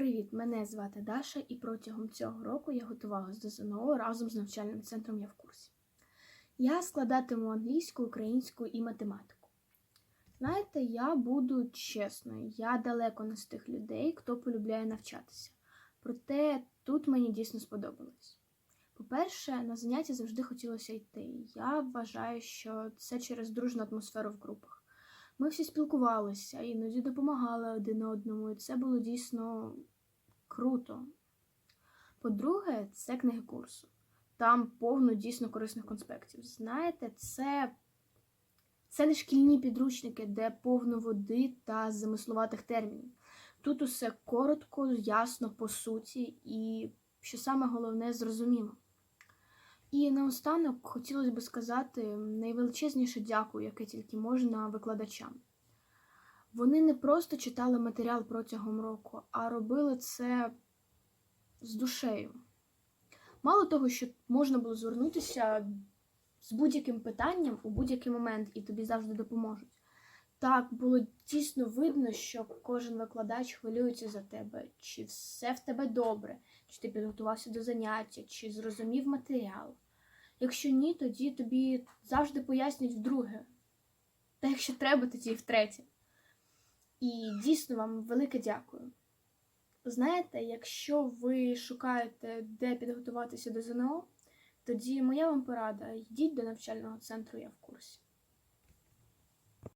Привіт, мене звати Даша, і протягом цього року я готувалась до ЗНО разом з навчальним центром Я в курсі. Я складатиму англійську, українську і математику. Знаєте, я буду чесною, я далеко не з тих людей, хто полюбляє навчатися. Проте тут мені дійсно сподобалось. По-перше, на заняття завжди хотілося йти. Я вважаю, що це через дружну атмосферу в групах. Ми всі спілкувалися, іноді допомагали один одному, і це було дійсно круто. По-друге, це книги курсу. Там повно дійсно корисних конспектів. Знаєте, це, це не шкільні підручники, де повно води та замислуватих термінів. Тут усе коротко, ясно, по суті, і, що саме головне, зрозуміло. І наостанок хотілося б сказати найвеличезніше дякую, яке тільки можна викладачам. Вони не просто читали матеріал протягом року, а робили це з душею. Мало того, що можна було звернутися з будь-яким питанням у будь-який момент, і тобі завжди допоможуть. Так, було дійсно видно, що кожен викладач хвилюється за тебе, чи все в тебе добре, чи ти підготувався до заняття, чи зрозумів матеріал. Якщо ні, тоді тобі завжди пояснять вдруге. Та якщо треба, тоді і втретє. І дійсно вам велике дякую. Знаєте, якщо ви шукаєте, де підготуватися до ЗНО, тоді моя вам порада: йдіть до навчального центру, я в курсі.